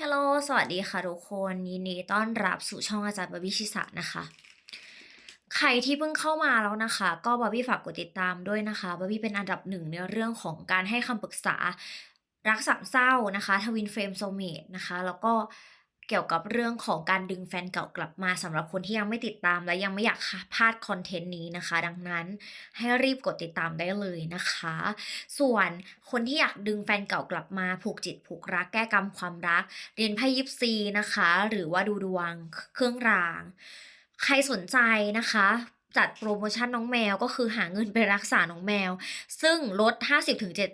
ฮัลโหล สวัสดีค่ะทุกคน ยินดีต้อนรับสู่ช่องอาจารย์บาบี้ชิสะนะคะ ใครที่เพิ่งเข้ามาแล้วนะคะ ก็บาบี้ฝากกดติดตามด้วยนะคะบาบี้เป็นอันดับหนึ่งในเรื่องของการให้คำปรึกษารักสามเศร้านะคะ ทวินเฟรมโซเมดนะคะ แล้วก็ เกี่ยวกับเรื่องของการดึงแฟนเก่ากลับมาสำหรับคนที่ยังไม่ติดตามและยังไม่อยากพลาดคอนเทนต์นี้นะคะ ดังนั้นให้รีบกดติดตามได้เลยนะคะ ส่วนคนที่อยากดึงแฟนเก่ากลับมาผูกจิตผูกรักแก้กรรมความรัก เรียนไพ่ยิปซีนะคะ หรือว่าดูดวงเครื่องราง ใครสนใจนะคะ จัดโปรโมชั่นน้องแมวก็คือหาเงินไปรักษาน้องแมว ซึ่งลด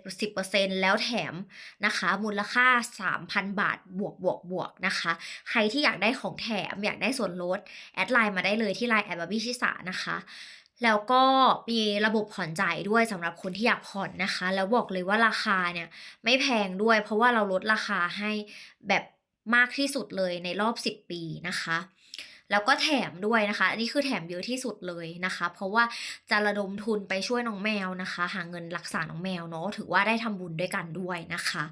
50-70%แล้วแถมนะคะ มูลค่า 3,000 บาทบวกบวกบวกนะคะ ใครที่อยากได้ของแถมอยากได้ส่วนลด แอดไลน์มาได้เลยที่ไลน์แอดบาร์บี้ชิสานะคะแล้วก็มีระบบผ่อนจ่ายด้วยสำหรับคนที่อยากผ่อนนะคะ แล้วบอกเลยว่าราคาเนี่ยไม่แพงด้วย เพราะว่าเราลดราคาให้แบบมากที่สุดเลยในรอบ 10 ปีนะคะ แล้วก็แถมด้วยนะคะอันนี้คือแถมเยอะที่สุดเลยนะคะ เพราะว่าจะระดมทุนไปช่วยน้องแมวนะคะ หาเงินรักษาน้องแมวเนาะถือว่าได้ทำบุญด้วยกันด้วยนะคะ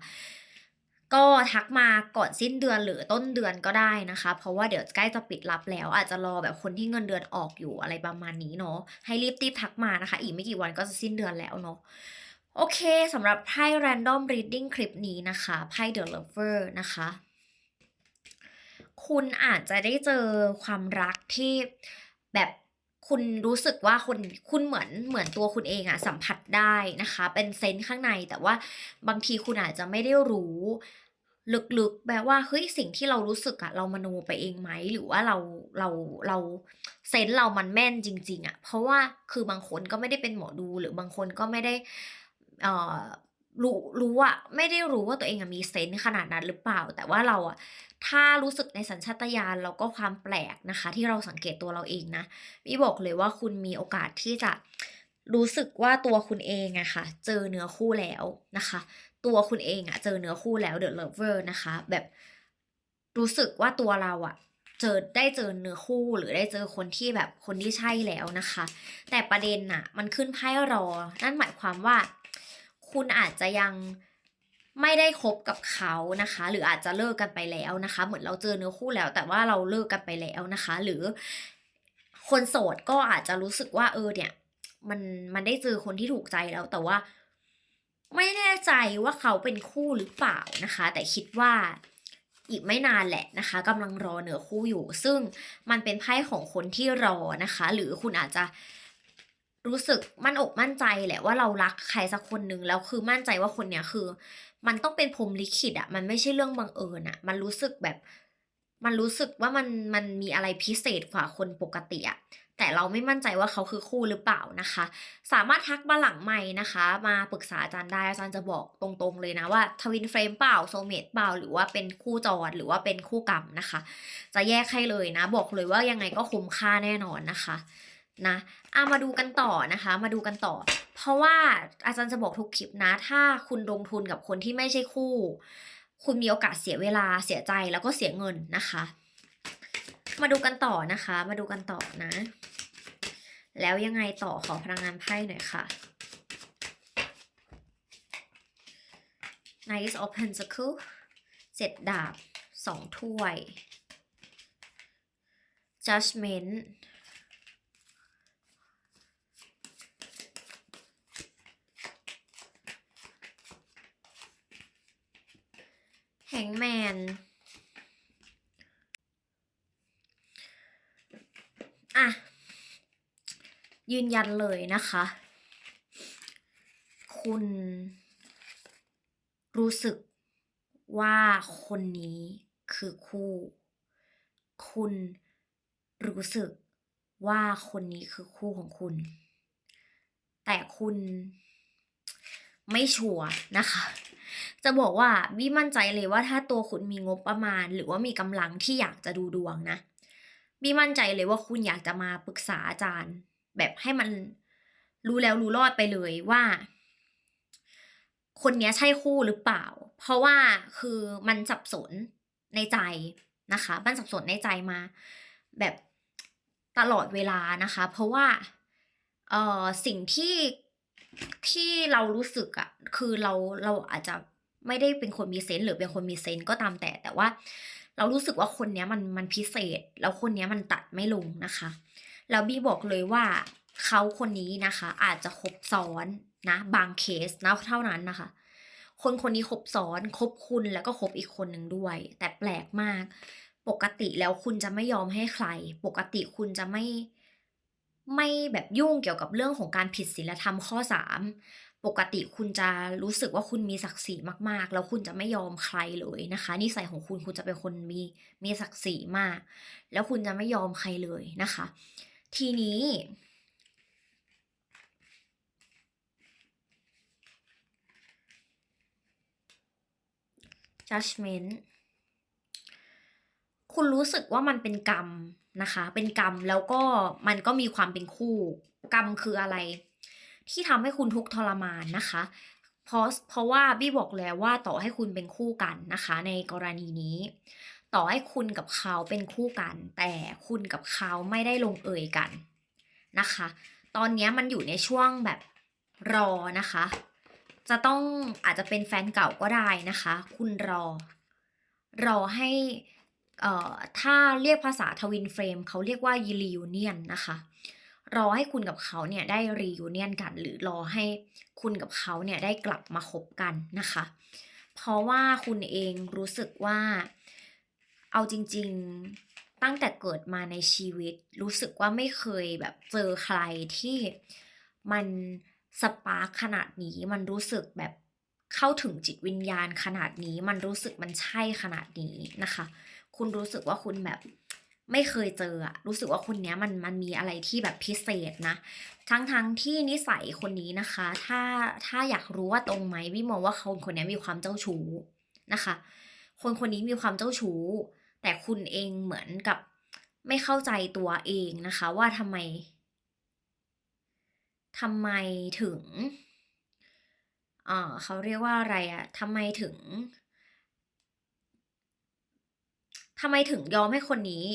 ก็ทักมาก่อนสิ้นเดือนหรือต้นเดือนก็ได้นะคะ เพราะว่าเดี๋ยวใกล้จะปิดรับแล้ว อาจจะรอแบบคนที่เงินเดือนออกอยู่อะไรประมาณนี้เนาะให้รีบรีบทักมานะคะ อีกไม่กี่วันก็จะสิ้นเดือนแล้วเนาะโอเคสำหรับไพ่ random reading คลิปนี้นะคะไพ่ the lover นะคะ คุณอาจจะได้เจอความรักที่แบบคุณรู้สึกว่าคนคุณเหมือนเหมือนตัวคุณเองอะสัมผัสได้นะคะ เป็นเซนส์ข้างในแต่ว่าบางทีคุณอาจจะไม่ได้รู้ลึกๆแบบว่าเฮ้ยสิ่งที่เรารู้สึกอะเรามโนไปเองไหมหรือว่าเราเราเราเซนส์เรามันแม่นจริง ๆอะเพราะว่าคือบางคนก็ไม่ได้เป็นหมอดูหรือบางคนก็ไม่ได้เอ่อ รู้รู้อะไม่ได้รู้ว่าตัวเองอะมีเซนส์ขนาดนั้นหรือเปล่า แต่ว่าเราอะถ้ารู้สึกในสัญชาตญาณแล้วก็ความแปลกนะคะ ที่เราสังเกตตัวเราเองนะพี่บอกเลยว่าคุณมีโอกาสที่จะรู้สึกว่าตัวคุณเองอะค่ะ เจอเนื้อคู่แล้วนะคะ ตัวคุณเองอะเจอเนื้อคู่แล้ว The Lover นะคะ แบบรู้สึกว่าตัวเราอะเจอได้เจอเนื้อคู่หรือได้เจอคนที่แบบคนที่ใช่แล้วนะคะ แต่ประเด็นน่ะ มันขึ้นไพ่รอ นั่นหมายความว่า คุณอาจจะยังไม่ได้คบกับเขานะคะ หรืออาจจะเลิกกันไปแล้วนะคะ เหมือนเราเจอเนื้อคู่แล้ว แต่ว่าเราเลิกกันไปแล้วนะคะ หรือคนโสดก็อาจจะรู้สึกว่าเออเนี่ยมันมันได้เจอคนที่ถูกใจแล้วแต่ว่า ไม่แน่ใจว่าเขาเป็นคู่หรือเปล่านะคะ แต่คิดว่าอีกไม่นานแหละนะคะกำลังรอเหนือคู่อยู่ ซึ่งมันเป็นไพ่ของคนที่รอนะคะ หรือคุณอาจจะ รู้สึกมั่นอกมั่นใจแหละว่าเรารักใครสักคนหนึ่งแล้วคือมั่นใจว่าคนเนี้ยคือ มันต้องเป็นพรมลิขิตอะมันไม่ใช่เรื่องบังเอิญอะมันรู้สึกแบบ มันรู้สึกว่ามันมันมีอะไรพิเศษกว่าคนปกติอะแต่เราไม่มั่นใจว่าเขาคือคู่หรือเปล่านะคะ สามารถทักมาหลังไม้นะคะ มาปรึกษาอาจารย์ได้อาจารย์จะบอกตรงๆเลยนะว่าทวินเฟรมเปล่าโซเมตเปล่าหรือว่าเป็นคู่จรหรือว่าเป็นคู่กรรมนะคะ จะแยกให้เลยนะ บอกเลยว่ายังไงก็คุ้มค่าแน่นอนนะคะ นะอามาดูกันต่อนะคะ มาดูกันต่อ เพราะว่าอาจารย์จะบอกทุกคลิปนะ ถ้าคุณลงทุนกับคนที่ไม่ใช่คู่ คุณมีโอกาสเสียเวลาเสียใจแล้วก็เสียเงินนะคะ มาดูกันต่อนะคะ มาดูกันต่อนะ แล้วยังไงต่อขอพลังงานไพ่หน่อยค่ะ Knight of Pentacles เจ็ดดาบสองถ้วย Judgment แฮงแมน อะ ยืนยันเลยนะคะ คุณรู้สึกว่าคนนี้คือคู่ คุณรู้สึกว่าคนนี้คือคู่ของคุณ แต่คุณไม่ชัวร์นะคะ จะบอกว่าบี้มั่นใจเลยว่าถ้าตัวคุณมีงบประมาณ หรือว่ามีกำลังที่อยากจะดูดวงนะบี้มั่นใจเลยว่าคุณอยากจะมาปรึกษาอาจารย์ แบบให้มันรู้แล้วรู้รอดไปเลยว่า คนเนี้ยใช่คู่หรือเปล่า เพราะว่าคือมันสับสนในใจนะคะ มันสับสนในใจมา แบบตลอดเวลานะคะ เพราะว่าเออสิ่งที่ที่เรารู้สึกอะคือเราเราอาจจะ ไม่ได้เป็นคนมีเซนส์หรือเป็นคนมีเซนส์ก็ตามแต่แต่ว่า เรารู้สึกว่าคนเนี้ยมันมันพิเศษ แล้วคนเนี้ยมันตัดไม่ลงนะคะ แล้วบี้บอกเลยว่าเขาคนนี้นะคะ อาจจะคบซ้อนนะ บางเคสนะเท่านั้นนะคะ คนคนนี้คบซ้อนคบคุณแล้วก็คบอีกคนหนึ่งด้วย แต่แปลกมาก ปกติแล้วคุณจะไม่ยอมให้ใคร ปกติคุณจะไม่ไม่แบบยุ่งเกี่ยวกับเรื่องของการผิดศีลธรรมข้อสาม ปกติคุณจะรู้สึกว่าคุณมีศักดิ์ศรีมากๆ แล้วคุณจะไม่ยอมใครเลยนะคะนิสัยของคุณคุณจะเป็นคนมีมีศักดิ์ศรีมาก แล้วคุณจะไม่ยอมใครเลยนะคะ ทีนี้ judgment คุณรู้สึกว่ามันเป็นกรรมนะคะ เป็นกรรมแล้วก็มันก็มีความเป็นคู่ กรรมคืออะไร ที่ทำให้คุณทุกทรมานนะคะ เพราะเพราะว่าบี้บอกแล้วว่าต่อให้คุณเป็นคู่กันนะคะ ในกรณีนี้ ต่อให้คุณกับเขาเป็นคู่กัน แต่คุณกับเขาไม่ได้ลงเอยกันนะคะ ตอนนี้มันอยู่ในช่วงแบบรอนะคะ จะต้องอาจจะเป็นแฟนเก่าก็ได้นะคะ คุณรอ รอให้เอ่อถ้าเรียกภาษาทวินเฟรมเขาเรียกว่า reunion นะคะ รอให้คุณกับเขาเนี่ยได้ reunion กัน หรือรอให้คุณกับเขาเนี่ยได้กลับมาคบกันนะคะ เพราะว่าคุณเองรู้สึกว่า เอาจริง ๆตั้งแต่เกิดมาในชีวิต รู้สึกว่าไม่เคยแบบเจอใครที่มันสปาร์คขนาดนี้มันรู้สึกแบบเข้าถึงจิตวิญญาณขนาดนี้ มันรู้สึกมันใช่ขนาดนี้นะคะ คุณรู้สึกว่าคุณแบบ ไม่เคยเจออะรู้สึกว่าคนนี้มันมันมีอะไรที่แบบพิเศษนะ ทั้งทั้งที่นิสัยคนนี้นะคะ ถ้าถ้าอยากรู้ว่าตรงไหมวิมองว่าคนคนนี้มีความเจ้าชู้นะคะ คนคนนี้มีความเจ้าชู้ แต่คุณเองเหมือนกับไม่เข้าใจตัวเองนะคะ ว่าทำไมทำไมถึงอ่าเขาเรียกว่าอะไรอะทำไมถึงทำไมถึงยอมให้คนนี้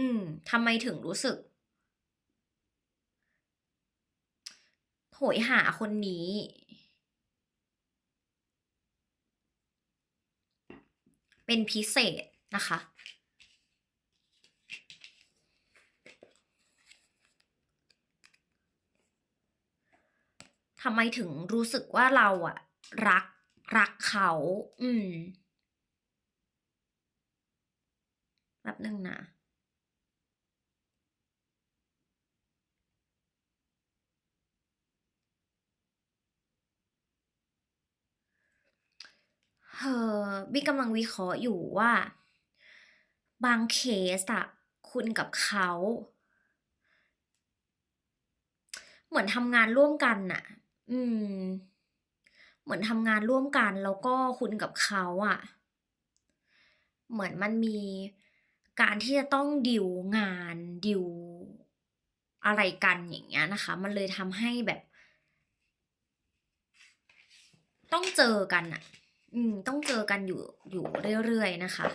อืมทำไมถึงรู้สึก โหยหาคนนี้ เป็นพิเศษนะคะทำไมถึงรู้สึกว่าเราอะรักรักเขา อืมแป๊บนึงนะ เออบี้กำลังวิเคราะห์อยู่ว่า บางเคสอะคุณกับเขา เหมือนทำงานร่วมกันน่ะ อืม เหมือนทำงานร่วมกันแล้วก็คุณกับเขาอะเหมือนมันมีการที่จะต้องดิวงานดิวอะไรกันอย่างเงี้ยนะคะ มันเลยทำให้แบบ ต้องเจอกันอะ อืม ต้องเจอกันอยู่อยู่เรื่อยๆนะคะ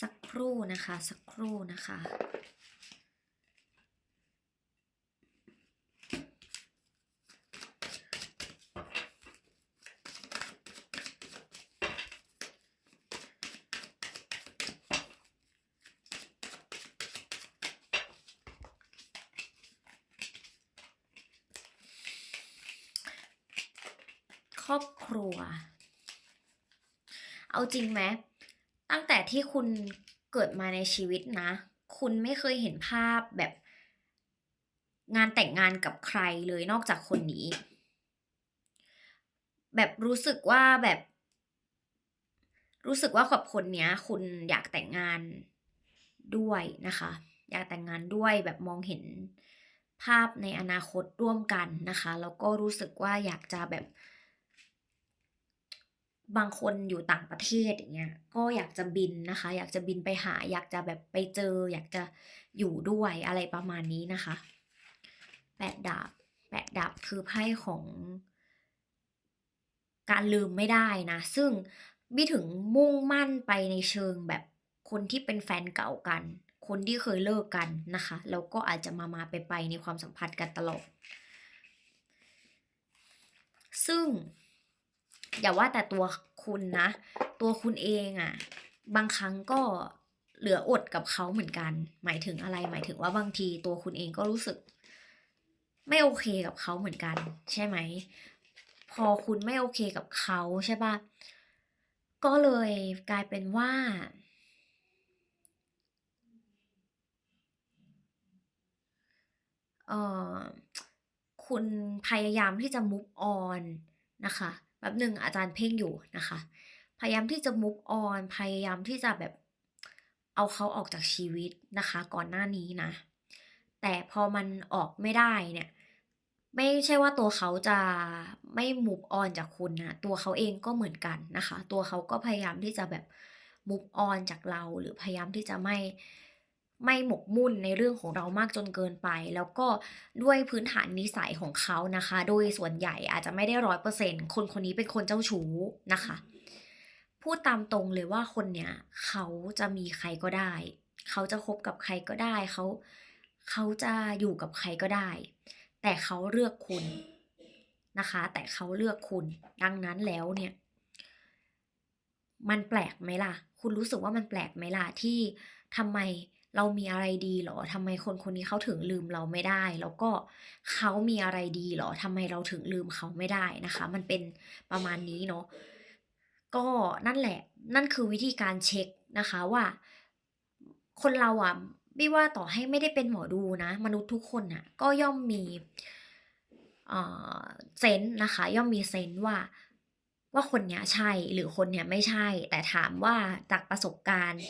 สักครู่นะคะ สักครู่นะคะ ค ครัว เอาจริงไหมตั้งแต่ที่คุณเกิดมาในชีวิตนะ คุณไม่เคยเห็นภาพแบบงานแต่งงานกับใครเลยนอกจากคนนี้ แบบรู้สึกว่าแบบ รู้สึกว่ากับคนเนี้ย คุณอยากแต่งงานด้วยนะคะ อยากแต่งงานด้วยแบบมองเห็นภาพในอนาคตร่วมกันนะคะ แล้วก็รู้สึกว่าอยากจะแบบ บางคนอยู่ต่างประเทศอย่างเงี้ยก็อยากจะบินนะคะ อยากจะบินไปหา อยากจะแบบไปเจอ อยากจะอยู่ด้วยอะไรประมาณนี้นะคะแปดดาบแปดดาบคือไพ่ของ การลืมไม่ได้นะ ซึ่งบี้ถึงมุ่งมั่นไปในเชิงแบบคนที่เป็นแฟนเก่ากัน คนที่เคยเลิกกันนะคะ แล้วก็อาจจะมามาไปไปในความสัมพันธ์กันตลอดซึ่ง อย่าว่าแต่ตัวคุณนะ ตัวคุณเองอะบางครั้งก็เหลืออดกับเขาเหมือนกัน หมายถึงอะไร หมายถึงว่าบางทีตัวคุณเองก็รู้สึก ไม่โอเคกับเขาเหมือนกัน ใช่ไหม พอคุณไม่โอเคกับเขาใช่ปะก็เลยกลายเป็นว่า เออคุณพยายามที่จะ move on นะคะ แป๊บหนึ่งอาจารย์เพ่งอยู่นะคะ พยายามที่จะ move on พยายามที่จะแบบเอาเขาออกจากชีวิตนะคะ ก่อนหน้านี้นะ แต่พอมันออกไม่ได้เนี่ยไม่ใช่ว่าตัวเขาจะไม่ move on จากคุณนะตัวเขาเองก็เหมือนกันนะคะ ตัวเขาก็พยายามที่จะแบบ move on จากเราหรือพยายามที่จะไม่ ไม่หมกมุ่นในเรื่องของเรามากจนเกินไป แล้วก็ด้วยพื้นฐานนิสัยของเขานะคะ โดยส่วนใหญ่อาจจะไม่ได้100%คนคนนี้เป็นคนเจ้าชู้นะคะ พูดตามตรงเลยว่าคนเนี้ยเขาจะมีใครก็ได้ เขาจะคบกับใครก็ได้ เขาเขาจะอยู่กับใครก็ได้ แต่เขาเลือกคุณนะคะ แต่เขาเลือกคุณ ดังนั้นแล้วเนี่ย มันแปลกไหมล่ะ คุณรู้สึกว่ามันแปลกไหมล่ะที่ทำไม เรามีอะไรดีเหรอทำไมคนคนนี้เขาถึงลืมเราไม่ได้ แล้วก็เขามีอะไรดีเหรอทำไมเราถึงลืมเขาไม่ได้นะคะ มันเป็นประมาณนี้เนาะก็นั่นแหละ นั่นคือวิธีการเช็กนะคะว่า คนเราอะบี้ว่าต่อให้ไม่ได้เป็นหมอดูนะ มนุษย์ทุกคนน่ะ ก็ย่อมมีเอ่อเซนส์นะคะ ย่อมมีเซนส์ว่าว่าคนเนี้ยใช่หรือคนเนี้ยไม่ใช่ แต่ถามว่าจากประสบการณ์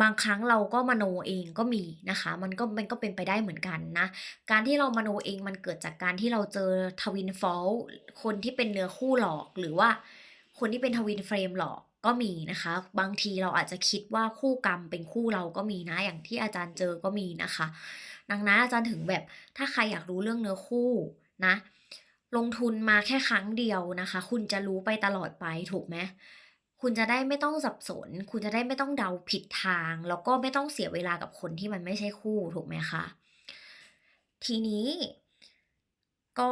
บางครั้งเราก็มโนเองก็มีนะคะ มันก็มันก็เป็นไปได้เหมือนกันนะ การที่เรามโนเองมันเกิดจากการที่เราเจอ Twin Fault คนที่เป็นเนื้อคู่หลอกหรือว่า คนที่เป็น Twin Flame หลอกก็มีนะคะ บางทีเราอาจจะคิดว่าคู่กรรมเป็นคู่เราก็มีนะ อย่างที่อาจารย์เจอก็มีนะคะ ดังนั้นอาจารย์ถึงแบบถ้าใครอยากรู้เรื่องเนื้อคู่นะ ลงทุนมาแค่ครั้งเดียวนะคะ คุณจะรู้ไปตลอดไปถูกไหม คุณจะได้ไม่ต้องสับสน คุณจะได้ไม่ต้องเดาผิดทาง แล้วก็ไม่ต้องเสียเวลากับคนที่มันไม่ใช่คู่ถูกไหมคะ ทีนี้ก็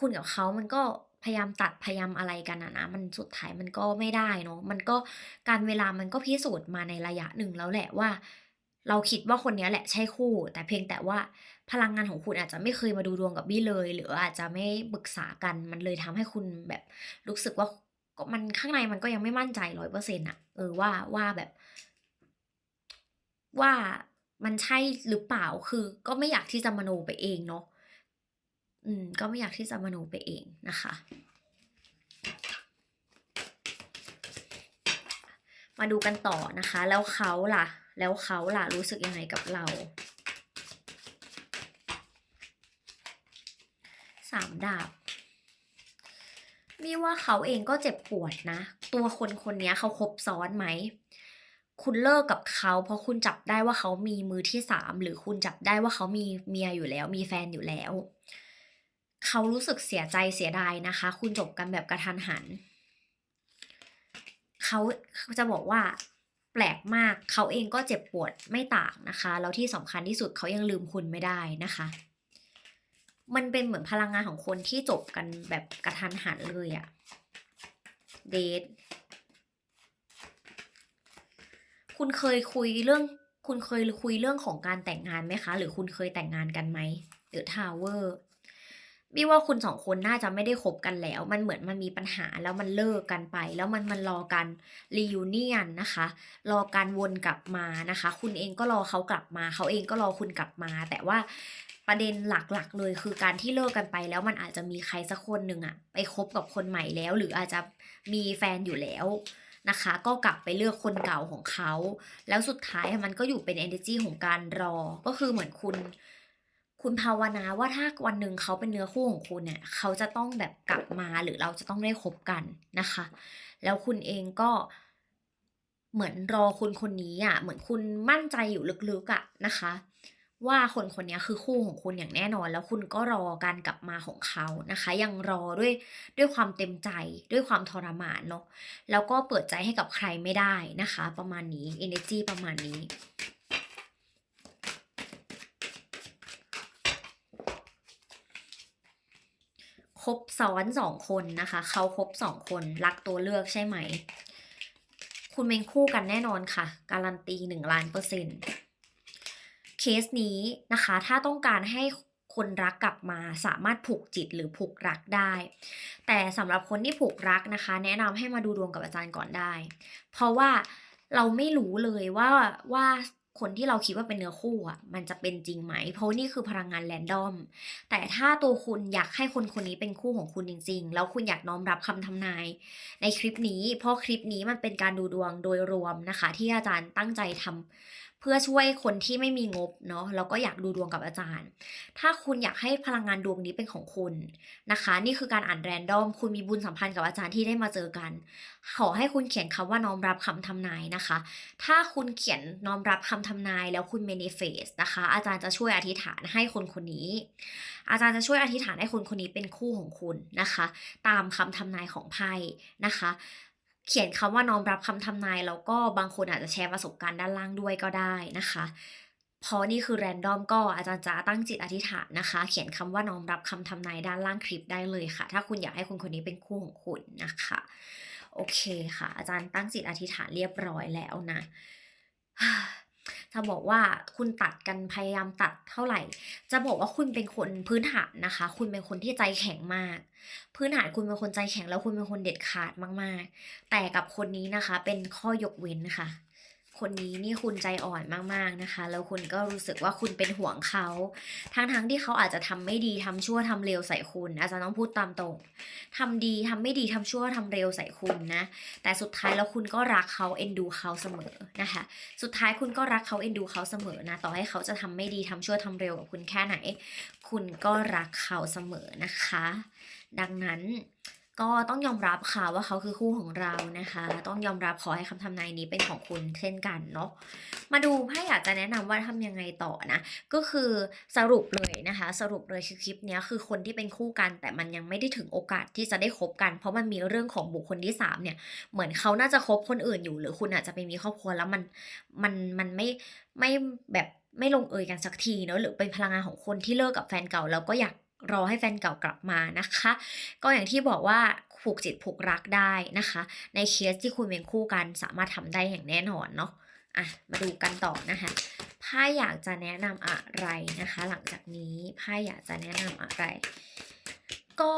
คุณกับเขามันก็พยายามตัดพยายามอะไรกันอะนะมันสุดท้ายมันก็ไม่ได้เนาะมันก็การเวลามันก็พิสูจน์มาในระยะหนึ่งแล้วแหละว่า เราคิดว่าคนนี้แหละใช่คู่ แต่เพียงแต่ว่าพลังงานของคุณอาจจะไม่เคยมาดูดวงกับบี้เลย หรืออาจจะไม่ปรึกษากันมันเลยทำให้คุณแบบรู้สึกว่า ก็มันข้างในมันก็ยังไม่มั่นใจ100%อร์เซ็นอะเออว่าว่าแบบ ว่ามันใช่หรือเปล่าคือ ก็ไม่อยากที่จะมโนไปเองเนาะอืม ก็ไม่อยากที่จะมโนไปเองนะคะ มาดูกันต่อนะคะ แล้วเขาล่ะ แล้วเขาล่ะรู้สึกยังไงกับเรา3ดาบ บี้ว่าเขาเองก็เจ็บปวดนะ ตัวคนคนนี้เขาคบซ้อนไหม คุณเลิกกับเขาเพราะคุณจับได้ว่าเขามีมือที่3หรือคุณจับได้ว่าเขามีเมียอยู่แล้ว มีแฟนอยู่แล้ว เขารู้สึกเสียใจเสียดายนะคะ คุณจบกันแบบกระทันหัน เขาจะบอกว่าแปลกมาก เขาเองก็เจ็บปวดไม่ต่างนะคะ แล้วที่สำคัญที่สุดเขายังลืมคุณไม่ได้นะคะ มันเป็นเหมือนพลังงานของคนที่จบกันแบบกระทันหันเลยอะ Death คุณเคยคุยเรื่อง คุณเคยคุยเรื่องของการแต่งงานไหมคะ หรือคุณเคยแต่งงานกันไหม The Tower บี้ว่าคุณ2คนน่าจะไม่ได้คบกันแล้ว มันเหมือนมันมีปัญหาแล้วมันเลิกกันไป แล้วมันมันรอการ reunion นะคะ รอการวนกลับมานะคะ คุณเองก็รอเขากลับมา เขาเองก็รอคุณกลับมา แต่ว่า ประเด็นหลักๆ เลยคือการที่เลิกกันไปแล้วมันอาจจะมีใครสักคนหนึ่งอะไปคบกับคนใหม่แล้ว หรืออาจจะมีแฟนอยู่แล้วนะคะ ก็กลับไปเลือกคนเก่าของเขา แล้วสุดท้ายมันก็อยู่เป็นเอเนอร์จีของการรอ ก็คือเหมือนคุณ คุณภาวนาว่าถ้าวันหนึ่งเขาเป็นเนื้อคู่ของคุณเนี่ย เขาจะต้องแบบกลับมาหรือเราจะต้องได้คบกันนะคะ แล้วคุณเองก็เหมือนรอคนคนนี้อะเหมือนคุณมั่นใจอยู่ลึกๆอะนะคะ ว่าคนคนนี้คือคู่ของคุณอย่างแน่นอน แล้วคุณก็รอการกลับมาของเขานะคะ ยังรอด้วยด้วยความเต็มใจด้วยความทรมานเนาะแล้วก็เปิดใจให้กับใครไม่ได้นะคะ ประมาณนี้ energy ประมาณนี้คบซ้อนสองคนนะคะ เขาคบสองคนรักตัวเลือกใช่ไหม คุณเป็นคู่กันแน่นอนค่ะ การันตีหนึ่งล้านเปอร์เซ็นต์ เคสนี้นะคะ ถ้าต้องการให้คนรักกลับมาสามารถผูกจิตหรือผูกรักได้ แต่สำหรับคนที่ผูกรักนะคะ แนะนำให้มาดูดวงกับอาจารย์ก่อนได้ เพราะว่าเราไม่รู้เลยว่าว่า คนที่เราคิดว่าเป็นเนื้อคู่อะ มันจะเป็นจริงไหม เพราะนี่คือพลังงานแรนดอม แต่ถ้าตัวคุณอยากให้คนคนนี้เป็นคู่ของคุณจริง ๆ แล้วคุณอยากน้อมรับคำทำนาย ในคลิปนี้ เพราะคลิปนี้มันเป็นการดูดวงโดยรวมนะคะ ที่อาจารย์ตั้งใจทำเพื่อช่วยคนที่ไม่มีงบเนาะแล้วก็อยากดูดวงกับอาจารย์ ถ้าคุณอยากให้พลังงานดวงนี้เป็นของคุณนะคะ นี่คือการอ่านแรนดอม คุณมีบุญสัมพันธ์กับอาจารย์ที่ได้มาเจอกัน ขอให้คุณเขียนคำว่าน้อมรับคำทำนายนะคะ ถ้าคุณเขียนน้อมรับคำทำนายแล้วคุณ manifest นะคะ อาจารย์จะช่วยอธิษฐานให้คนคนนี้ อาจารย์จะช่วยอธิษฐานให้คนคนนี้เป็นคู่ของคุณนะคะ ตามคำทำนายของไพ่นะคะ เขียนคำว่าน้อมรับคำทำนายแล้วก็บางคนอาจจะแชร์ประสบการณ์ด้านล่างด้วยก็ได้นะคะเพราะนี่คือแรนดอมก็อาจารย์จะตั้งจิตอธิษฐานนะคะ เขียนคำว่าน้อมรับคำทำนายด้านล่างคลิปได้เลยค่ะ ถ้าคุณอยากให้คนคนนี้เป็นคู่ของคุณนะคะ โอเคค่ะ อาจารย์ตั้งจิตอธิษฐานเรียบร้อยแล้วนะ จะบอกว่าคุณตัดกันพยายามตัดเท่าไหร่ จะบอกว่าคุณเป็นคนพื้นฐานนะคะ คุณเป็นคนที่ใจแข็งมาก พื้นฐานคุณเป็นคนใจแข็งแล้วคุณเป็นคนเด็ดขาดมาก ๆ แต่กับคนนี้นะคะ เป็นข้อยกเว้นค่ะ คนนี้นี่คุณใจอ่อนมากๆนะคะ แล้วคุณก็รู้สึกว่าคุณเป็นห่วงเขา ทั้งๆที่เขาอาจจะทำไม่ดีทำชั่วทำเร็วใส่คุณ อาจารย์ต้องพูดตามตรงทำดีทำไม่ดีทำชั่วทำเร็วใส่คุณนะ แต่สุดท้ายแล้วคุณก็รักเขาเอ็นดูเขาเสมอนะคะ สุดท้ายคุณก็รักเขาเอ็นดูเขาเสมอนะ ต่อให้เขาจะทำไม่ดีทำชั่วทำเร็วกับคุณแค่ไหน คุณก็รักเขาเสมอนะคะ ดังนั้น ก็ต้องยอมรับค่ะว่าเขาคือคู่ของเรานะคะ ต้องยอมรับขอให้คำทำนายนี้เป็นของคุณเช่นกันเนาะมาดูถ้าอยากจะแนะนำว่าทำยังไงต่อนะ ก็คือสรุปเลยนะคะ สรุปเลยคือคลิปนี้คือคนที่เป็นคู่กัน แต่มันยังไม่ได้ถึงโอกาสที่จะได้คบกัน เพราะมันมีเรื่องของบุคคลที่สามเนี่ยเหมือนเขาน่าจะคบคนอื่นอยู่ หรือคุณอาจจะไปมีครอบครัวแล้วมันมันมันไม่ไม่แบบไม่ลงเอยกันสักทีเนาะหรือเป็นพลังงานของคนที่เลิกกับแฟนเก่าแล้วก็อยาก รอให้แฟนเก่ากลับมานะคะ ก็อย่างที่บอกว่าผูกจิตผูกรักได้นะคะ ในเคสที่คุณเป็นคู่กันสามารถทำได้อย่างแน่นอนเนาะอะมาดูกันต่อนะคะไพ่อยากจะแนะนำอะไรนะคะ หลังจากนี้ไพ่อยากจะแนะนำอะไร ก็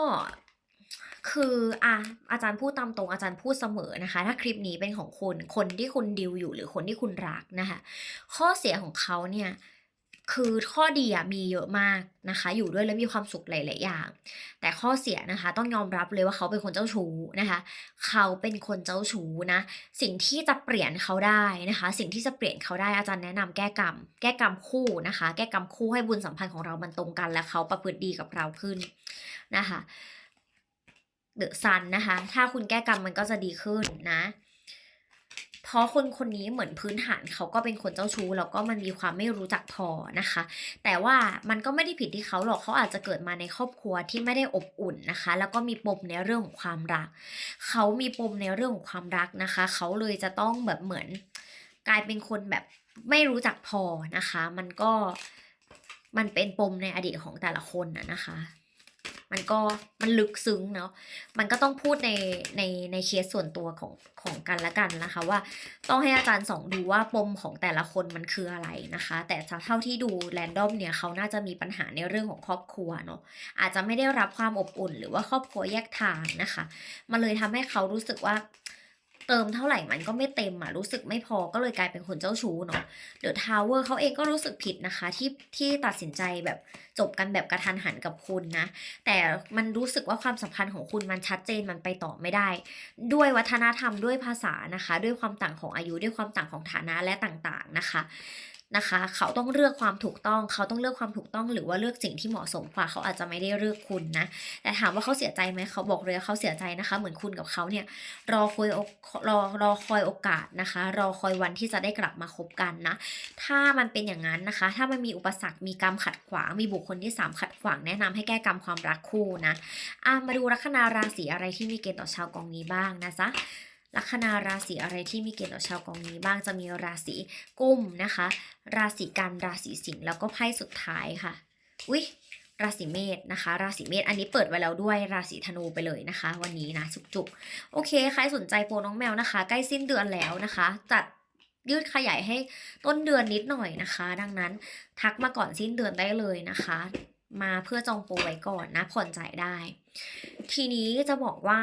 คืออะอาจารย์พูดตามตรงอาจารย์พูดเสมอนะคะ ถ้าคลิปนี้เป็นของคุณคนที่คุณดิวอยู่หรือคนที่คุณรักนะคะ ข้อเสียของเขาเนี่ย คือข้อดีอะมีเยอะมากนะคะ อยู่ด้วยแล้วมีความสุขหลายๆอย่าง แต่ข้อเสียนะคะ ต้องยอมรับเลยว่าเขาเป็นคนเจ้าชู้นะคะ เขาเป็นคนเจ้าชู้นะ สิ่งที่จะเปลี่ยนเขาได้นะคะ สิ่งที่จะเปลี่ยนเขาได้อาจารย์แนะนำแก้กรรม แก้กรรมคู่นะคะ แก้กรรมคู่ให้บุญสัมพันธ์ของเรามันตรงกัน และเขาประพฤติดีกับเราขึ้นนะคะเดอะซันนะคะ ถ้าคุณแก้กรรมมันก็จะดีขึ้นนะ เพราะคนคนนี้เหมือนพื้นฐานเขาก็เป็นคนเจ้าชู้แล้วก็มันมีความไม่รู้จักพอนะคะ แต่ว่ามันก็ไม่ได้ผิดที่เขาหรอกเขาอาจจะเกิดมาในครอบครัวที่ไม่ได้อบอุ่นนะคะ แล้วก็มีปมในเรื่องของความรัก เขามีปมในเรื่องของความรักนะคะ เขาเลยจะต้องแบบเหมือน กลายเป็นคนแบบไม่รู้จักพอนะคะ มันก็มันเป็นปมในอดีตของแต่ละคนนะนะคะ มันก็มันลึกซึ้งเนาะมันก็ต้องพูดในในในเคสส่วนตัวของของกันและกันนะคะ ว่าต้องให้อาจารย์สองดูว่าปมของแต่ละคนมันคืออะไรนะคะ แต่เท่าที่ดูแรนดอมเนี่ยเขาน่าจะมีปัญหาในเรื่องของครอบครัวเนาะอาจจะไม่ได้รับความอบอุ่น หรือว่าครอบครัวแยกทางนะคะ มันเลยทำให้เขารู้สึกว่า เติมเท่าไหร่มันก็ไม่เต็มอะรู้สึกไม่พอก็เลยกลายเป็นคนเจ้าชู้เนาะเดอะทาวเวอร์เขาเองก็รู้สึกผิดนะคะที่ที่ตัดสินใจแบบจบกันแบบกระทันหันกับคุณนะ แต่มันรู้สึกว่าความสัมพันธ์ของคุณมันชัดเจนมันไปต่อไม่ได้ ด้วยวัฒนธรรมด้วยภาษานะคะ ด้วยความต่างของอายุด้วยความต่างของฐานะและต่างๆนะคะ นะคะ เขาต้องเลือกความถูกต้อง เขาต้องเลือกความถูกต้อง หรือว่าเลือกสิ่งที่เหมาะสมกว่า เขาอาจจะไม่ได้เลือกคุณนะ แต่ถามว่าเขาเสียใจไหมเขาบอกเลยว่าเขาเสียใจนะคะ เหมือนคุณกับเขาเนี่ยรอคอยรอรอคอยโอกาสนะคะ รอคอยวันที่จะได้กลับมาคบกันนะ ถ้ามันเป็นอย่างงั้นนะคะ ถ้ามันมีอุปสรรค มีกรรมขัดขวาง มีบุคคลที่ 3 ขัดขวาง แนะนำให้แก้กรรมความรักคู่นะอามาดูลัคนาราศีอะไรที่มีเกณฑ์ต่อชาวกองนี้บ้างนะจ๊ะ ลัคนาราศีอะไรที่มีเกณฑ์ต่อชาวกองนี้บ้างจะมีราศีกุมนะคะ ราศีกันราศีสิงห์แล้วก็ไพ่สุดท้ายค่ะอุ๊ยราศีเมษนะคะ ราศีเมษอันนี้เปิดไว้แล้วด้วยราศีธนูไปเลยนะคะ วันนี้นะจุกๆโอเค ใครสนใจโปรน้องแมวนะคะ ใกล้สิ้นเดือนแล้วนะคะจัดยืดขยายให้ต้นเดือนนิดหน่อยนะคะ ดังนั้นทักมาก่อนสิ้นเดือนได้เลยนะคะ มาเพื่อจองโปรไว้ก่อนนะผ่อนจ่ายได้ ทีนี้จะบอกว่า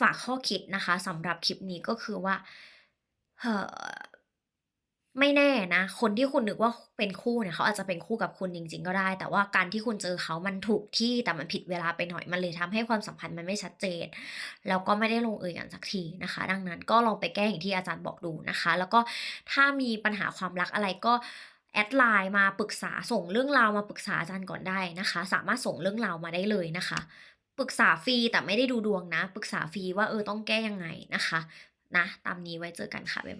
ฝากข้อคิดนะคะสำหรับคลิปนี้ก็คือว่าเออไม่แน่นะ คนที่คุณนึกว่าเป็นคู่เนี่ยเขาอาจจะเป็นคู่กับคุณจริง ๆ ก็ได้ แต่ว่าการที่คุณเจอเขามันถูกที่แต่มันผิดเวลาไปหน่อยมันเลยทำให้ความสัมพันธ์มันไม่ชัดเจน แล้วก็ไม่ได้ลงเอยกันสักทีนะคะ ดังนั้นก็ลองไปแก้อย่างที่อาจารย์บอกดูนะคะ แล้วก็ถ้ามีปัญหาความรักอะไรก็แอดไลน์มาปรึกษาส่งเรื่องราวมาปรึกษาอาจารย์ก่อนได้นะคะ สามารถส่งเรื่องราวมาได้เลยนะคะ ปรึกษาฟรีแต่ไม่ได้ดูดวงนะ ปรึกษาฟรีว่าเออต้องแก้ยังไงนะคะ นะ ตามนี้ไว้เจอกันค่ะบ๊าย